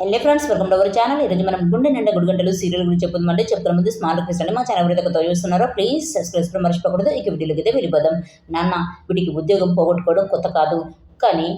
Hello friends welcome to our channel. ఈరోజు మనం గుండె నిండా గుడి గంటలు సీరియల్ గురించి చెప్పుకుందామంటే చెప్తున్న ముందు స్మాల్ రిక్వెస్ట్ అండి. మా ఛానల్ ఎవరైతే కొత్తగా చూస్తున్నారో ప్లీజ్ సబ్స్క్రైబ్ చేసుకోవడం మర్చిపోకూడదు. ఇక వీడియోకి అయితే వెళ్ళిపోదాం. నాన్న వీడికి ఉద్యోగం పోగొట్టుకోవడం కొత్త కాదు. కానీ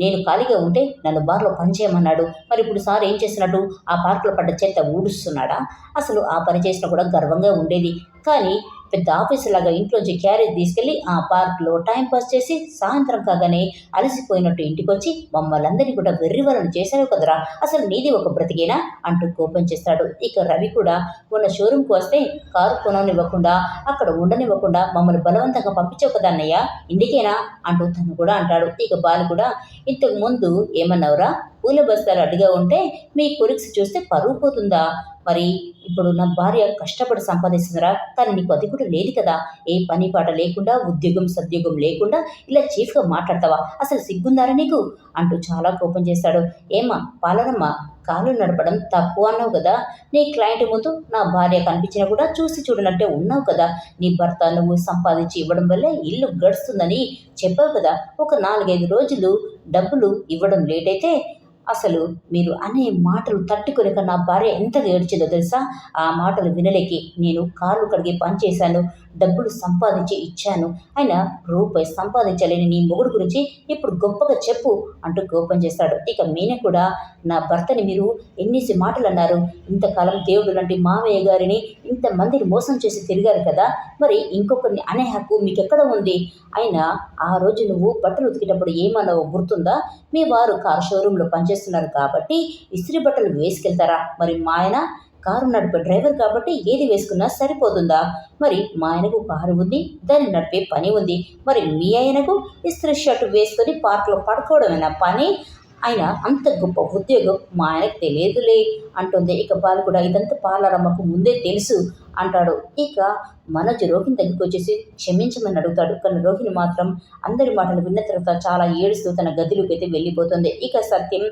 నేను ఖాళీగా ఉంటే నన్ను బార్లో పనిచేయమన్నాడు మరి ఇప్పుడు సార్ ఏం చేస్తున్నాడు? ఆ పార్కులో పడ్డ చెత్త ఊడుస్తున్నాడా? అసలు ఆ పని చేసినా కూడా గర్వంగా ఉండేది. కానీ పెద్ద ఆఫీసు లాగా ఇంట్లోంచి క్యారేజ్ తీసుకెళ్ళి ఆ పార్క్లో టైం పాస్ చేసి సాయంత్రం కాగానే అలసిపోయినట్టు ఇంటికి వచ్చి మమ్మల్ని కూడా వెర్రివలను చేశావు కదరా. అసలు నీది ఒక బ్రతికేనా? అంటూ కోపం చేస్తాడు. ఇక రవి కూడా మొన్న షోరూమ్కి వస్తే కారు కొననివ్వకుండా అక్కడ ఉండనివ్వకుండా మమ్మల్ని బలవంతంగా పంపించావు కదా అన్నయ్య. ఇందుకేనా? అంటూ తను కూడా అంటాడు. ఇక బాలు కూడా ఇంతకు ముందు ఏమన్నావురా? పూల బస్తాలు అడ్డుగా ఉంటే మీ కొలిక్స్ చూస్తే పరువు పోతుందా? మరి ఇప్పుడు నా భార్య కష్టపడి సంపాదిస్తుందిరా. కానీ నీకు అది కూడా లేదు కదా. ఏ పని పాట లేకుండా ఉద్యోగం సద్యోగం లేకుండా ఇలా చీఫ్గా మాట్లాడతావా? అసలు సిగ్గుందారా నీకు? అంటూ చాలా కోపం చేస్తాడు. ఏమా పాలనమ్మ కాలు నడపడం తప్పు అన్నావు కదా. నీ క్లయింట్ ముందు నా భార్య కనిపించినా కూడా చూసి చూడనట్టే ఉన్నావు కదా. నీ భర్త నువ్వు సంపాదించి ఇవ్వడం వల్లే ఇల్లు గడుస్తుందని చెప్పావు కదా. ఒక నాలుగైదు రోజులు డబ్బులు ఇవ్వడం లేట్ అయితే అసలు మీరు అనే మాటలు తట్టుకొనక నా భార్య ఎంత ఏడ్చిందో తెలుసా? ఆ మాటలు వినలేకి నేను కాళ్ళు కడిగి పనిచేశాను డబ్బులు సంపాదించి ఇచ్చాను. ఆయన రూపాయి సంపాదించలేని నీ మొగుడు గురించి ఇప్పుడు గొప్పగా చెప్పు అంటూ కోపం చేస్తాడు. ఇక మీన కూడా నా భర్తని మీరు ఎన్నిసి మాటలు అన్నారు ఇంతకాలం దేవుడు లాంటి మామయ్య గారిని ఇంతమందిని మోసం చేసి తిరిగారు కదా. మరి ఇంకొకరిని అనే హక్కు మీకు ఎక్కడ ఉంది? అయినా ఆ రోజు నువ్వు బట్టలు ఉతికేటప్పుడు ఏమన్నావో గుర్తుందా? మీ వారు కార్ షోరూంలో పనిచేస్తున్నారు కాబట్టి ఇస్త్రీ బట్టలు వేసుకెళ్తారా? మరి మా ఆయన కారు నడిపే డ్రైవర్ కాబట్టి ఏది వేసుకున్నా సరిపోతుందా? మరి మా ఆయనకు కారు ఉంది దాన్ని నడిపే పని ఉంది. మరి మీ ఆయనకు ఇస్త్రీ షర్ట్ వేసుకొని పార్క్లో పడుకోవడమేనా పని? ఆయన అంత గొప్ప ఉద్యోగం మా ఆయనకు తెలియదులే. అంటుంది. ఇక బాలు కూడా ఇదంతా పాలరమ్మకు ముందే తెలుసు అంటాడు. ఇక మనోజ్ రోహిణి దగ్గరికి వచ్చేసి క్షమించమని అడుగుతాడు. కానీ రోహిణి మాత్రం అందరి మాటలు విన్న తర్వాత చాలా ఏడుస్తూ తన గదిలోకి అయితే వెళ్ళిపోతుంది. ఇక సత్యం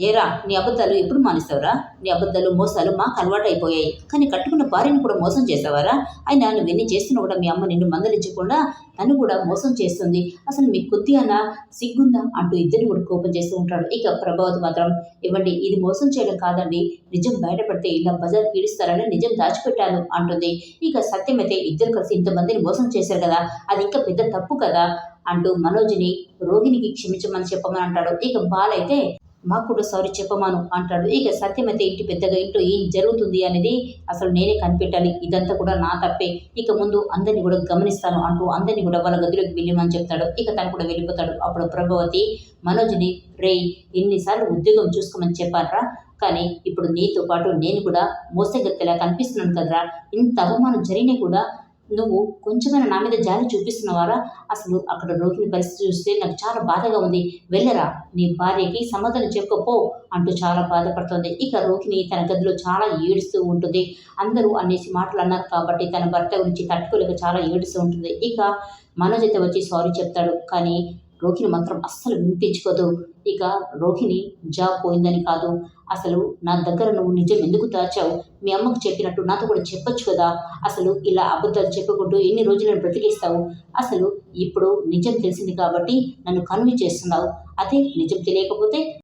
ఏరా నీ అబద్ధాలు ఎప్పుడు మానేస్తావురా నీ అబద్ధాలు మోసాలు మాకు అలవాటు అయిపోయాయి కానీ కట్టుకున్న భార్యను కూడా మోసం చేస్తావారా అయినా నువ్వెన్ని చేస్తున్నా కూడా మీ అమ్మ నిన్ను మందలించకుండా నన్ను కూడా మోసం చేస్తుంది. అసలు మీకు అన్న సిగ్గుందా? అంటూ ఇద్దరిని కూడా కోపం చేస్తూ ఉంటాడు. ఇక ప్రభావతి మాత్రం ఇవ్వండి ఇది మోసం చేయడం కాదండి. నిజం బయటపడితే ఇలా బజార్ పీడిస్తారని నిజం దాచిపెట్టాను అంటుంది. ఇక సత్యమైతే ఇద్దరు కలిసి ఇంతమందిని మోసం చేశారు కదా. అది ఇంకా పెద్ద తప్పు కదా? అంటూ మనోజ్ని రోహిణికి క్షమించమని చెప్పమని అంటాడు. ఇక బాలైతే మాకు కూడా సారీ చెప్పమాను అంటాడు. ఇక సత్యమైతే ఇంటి పెద్దగా ఇంట్లో ఏం జరుగుతుంది అనేది అసలు నేనే కనిపెట్టాలి. ఇదంతా కూడా నా తప్పే. ఇక ముందు అందరిని కూడా గమనిస్తాను అంటూ అందరినీ కూడా వాళ్ళ గదిలోకి వెళ్ళమని చెప్తాడు. ఇక తను కూడా వెళ్ళిపోతాడు. అప్పుడు ప్రభావతి మనోజ్ని రే ఎన్నిసార్లు ఉద్యోగం చూసుకోమని చెప్పారా కానీ ఇప్పుడు నీతో పాటు నేను కూడా మోసగత్తెలా కనిపిస్తున్నాను కదరా. ఇంత అవమానం జరిగినా కూడా నువ్వు కొంచెమైనా నా మీద జాలి చూపిస్తున్నావారా? అసలు అక్కడ రోహిణి పరిస్థితి చూస్తే నాకు చాలా బాధగా ఉంది. వెళ్ళరా నీ భార్యకి సమాధానం చెప్పకపో అంటూ చాలా బాధపడుతుంది. ఇక రోహిణి తన గదిలో చాలా ఏడుస్తూ ఉంటుంది. అందరూ అనేసి మాటలు అన్నారు కాబట్టి తన భర్త గురించి తట్టుకోలేక చాలా ఏడుస్తూ ఉంటుంది. ఇక మనోజ్ అయితే వచ్చి సారీ చెప్తాడు. కానీ రోహిణి మాత్రం అస్సలు వినిపించుకోదు. ఇక రోహిణి జాబ్ పోయిందని కాదు. అసలు నా దగ్గర నువ్వు నిజం ఎందుకు దాచావు? మీ అమ్మకు చెప్పినట్టు నాతో కూడా చెప్పొచ్చు కదా. అసలు ఇలా అబద్ధాలు చెప్పుకుంటూ ఎన్ని రోజులను బ్రతికిస్తావు? అసలు ఇప్పుడు నిజం తెలిసింది కాబట్టి నన్ను కన్విన్స్ చేస్తున్నావు. అదే నిజం తెలియకపోతే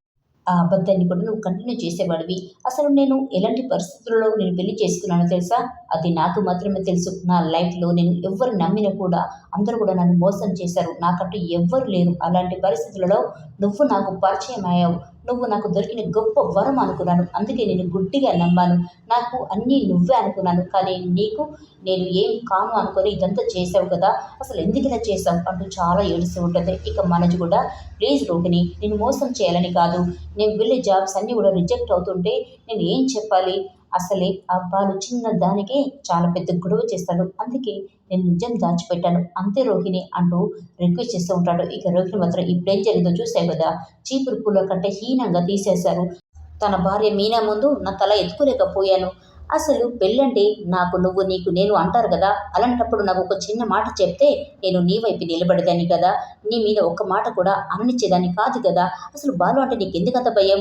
ఆ అబద్ధాన్ని కూడా నువ్వు కంటిన్యూ చేసేవాడివి. అసలు నేను ఎలాంటి పరిస్థితుల్లో నేను పెళ్ళి చేసుకున్నానో తెలుసా? అది నాకు మాత్రమే తెలుసు. నా లైఫ్లో నేను ఎవరు నమ్మినా కూడా అందరూ కూడా నన్ను మోసం చేశారు. నాకంటూ ఎవ్వరు లేరు. అలాంటి పరిస్థితులలో నువ్వు నాకు పరిచయం అయ్యావు. నువ్వు నాకు దొరికిన గొప్ప వరం అనుకున్నాను. అందుకే నేను గుడ్డిగా నమ్మాను. నాకు అన్నీ నువ్వే అనుకున్నాను. కానీ నీకు నేను ఏం కాను అనుకొని ఇదంతా చేసావు కదా. అసలు ఎందుకు ఇలా చేసావు అంటూ చాలా ఏడుస్తూ ఉంటుంది. ఇక మనజు కూడా ప్లీజ్ రోహిణి నేను మోసం చేయాలని కాదు. నేను వెళ్ళే జాబ్స్ అన్నీ కూడా రిజెక్ట్ అవుతుంటే నేను ఏం చెప్పాలి? అసలే ఆ బాలు చిన్న దానికే చాలా పెద్ద గొడవ చేస్తాడు. అందుకే నేను నిజం దాచిపెట్టాను. అంతే రోహిణి అంటూ రిక్వెస్ట్ చేస్తూ ఉంటాడు. ఇక రోహిణి మాత్రం ఇప్పుడేం జరిగిందో చూసావు కదా. చీపురు పూల కంటే హీనంగా తీసేశారు. తన భార్య మీనా ముందు నా తల ఎత్తుకోలేకపోయాను. అసలు పెళ్ళంటే నాకు నువ్వు నీకు నేను అంటారు కదా అలాంటప్పుడు నాకు ఒక చిన్న మాట చెప్తే నేను నీ వైపు నిలబడేదాన్ని కదా నీ మీద ఒక్క మాట కూడా అననిచ్చేదాన్ని కాదు కదా అసలు బాలు అంటే నీకు ఎందుకంత భయం?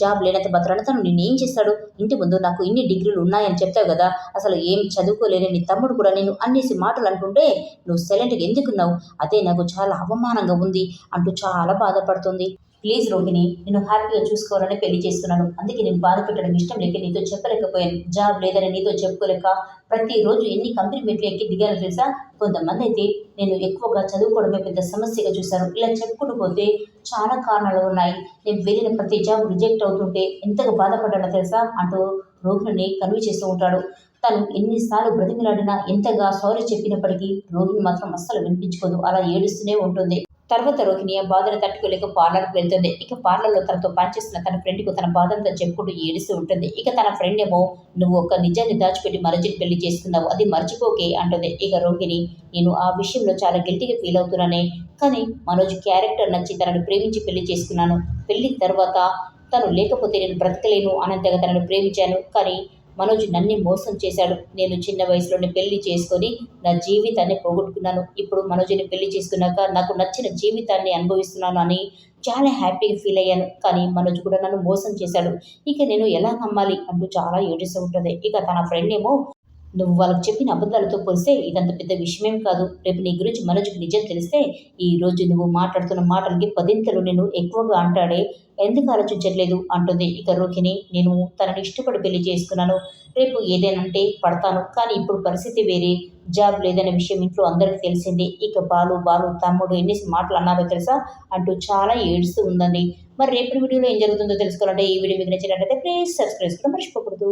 జాబ్ లేనంత భద్రన తను నిన్ను ఏం చేస్తాడు? ఇంటి ముందు నాకు ఇన్ని డిగ్రీలు ఉన్నాయని చెప్తావు కదా అసలు ఏం చదువుకోలేని నీ తమ్ముడు కూడా నేను అనేసి మాటలు అంటుంటే నువ్వు సైలెంట్గా ఎందుకున్నావు అదే నాకు చాలా అవమానంగా ఉంది అంటూ చాలా బాధపడుతుంది. ప్లీజ్ రోహిణి నేను హ్యాపీగా చూసుకోవాలని పెళ్ళి చేస్తున్నాను. అందుకే నేను బాధ పెట్టడం ఇష్టం లేక నీతో చెప్పలేకపోయాను. జాబ్ లేదని నీతో చెప్పుకోలేక ప్రతిరోజు ఎన్ని కంపెనీ ఎక్కి దిగాను తెలుసా? కొంతమంది అయితే నేను ఎక్కువగా చదువుకోవడమే పెద్ద సమస్యగా చూశాను ఇలా చెప్పుకుంటూ పోతే చాలా కారణాలు ఉన్నాయి. నేను వెళ్ళిన ప్రతి జాబ్ రిజెక్ట్ అవుతుంటే ఎంతగా బాధపడ్డానో తెలుసా? అంటూ రోహిణిని కన్వీ చేస్తూ ఉంటాడు. తను ఎన్నిసార్లు బ్రతిమిలాడినా ఎంతగా సారీ చెప్పినప్పటికీ రోహిణి మాత్రం అస్సలు వినిపించుకోదు. అలా ఏడుస్తూనే ఉంటుంది. తర్వాత రోహిణి ఆ బాధను తట్టుకోలేక పార్లర్కి వెళ్తుంది. ఇక పార్లర్లో తనతో పనిచేస్తున్న తన ఫ్రెండ్కు తన బాధంతా చెప్పుకుంటూ ఏడుస్తూ ఉంటుంది. ఇక తన ఫ్రెండ్ ఏమో నువ్వు ఒక నిజాన్ని దాచిపెట్టి మరచిని పెళ్ళి చేసుకున్నావు. అది మర్చిపోకే అంటుంది. ఇక రోహిణి నేను ఆ విషయంలో చాలా గిల్టీగా ఫీల్ అవుతున్నానే. కానీ మనోజ్ క్యారెక్టర్ నచ్చి తనను ప్రేమించి పెళ్ళి చేసుకున్నాను. పెళ్ళి తర్వాత తను లేకపోతే నేను బ్రతకలేను అనంతగా తనను ప్రేమించాను. కానీ మనోజ్ నన్ను మోసం చేశాడు. నేను చిన్న వయసులోనే పెళ్ళి చేసుకొని నా జీవితాన్ని పోగొట్టుకున్నాను. ఇప్పుడు మనోజ్ని పెళ్ళి చేసుకున్నాక నాకు నచ్చిన జీవితాన్ని అనుభవిస్తున్నాను అని చాలా హ్యాపీగా ఫీల్ అయ్యాను. కానీ మనోజ్ కూడా నన్ను మోసం చేశాడు. ఇక నేను ఎలా నమ్మాలి అంటూ చాలా ఏడుస్తూ ఉంటుంది. ఇక తన ఫ్రెండ్ ఏమో నువ్వు వాళ్ళకి చెప్పిన అబద్ధాలతో పోలిస్తే ఇదంత పెద్ద విషయమేం కాదు. రేపు నీ గురించి మనోజ్కి నిజం తెలిస్తే ఈ రోజు నువ్వు మాట్లాడుతున్న మాటలకి పదింతలు నేను ఎక్కువగా అంటాడే. ఎందుకు ఆలోచించట్లేదు? అంటుంది. ఇక రోహిణి నేను తనని ఇష్టపడి పెళ్ళి చేసుకున్నాను. రేపు ఏదేనంటే పడతాను. కానీ ఇప్పుడు పరిస్థితి వేరే. జాబ్ లేదనే విషయం ఇంట్లో అందరికీ తెలిసింది. ఇక బాలు బాలు తమ్ముడు ఎన్ని మాటలు అన్నారో తెలుసా? అంటూ చాలా ఏడుస్తూ ఉందండి. మరి రేపటి వీడియోలో ఏం జరుగుతుందో తెలుసుకోవాలంటే ఈ వీడియో మీకు నచ్చినట్లయితే ప్లీజ్ సబ్స్క్రైబ్ కూడా మర్చిపోకూడదు.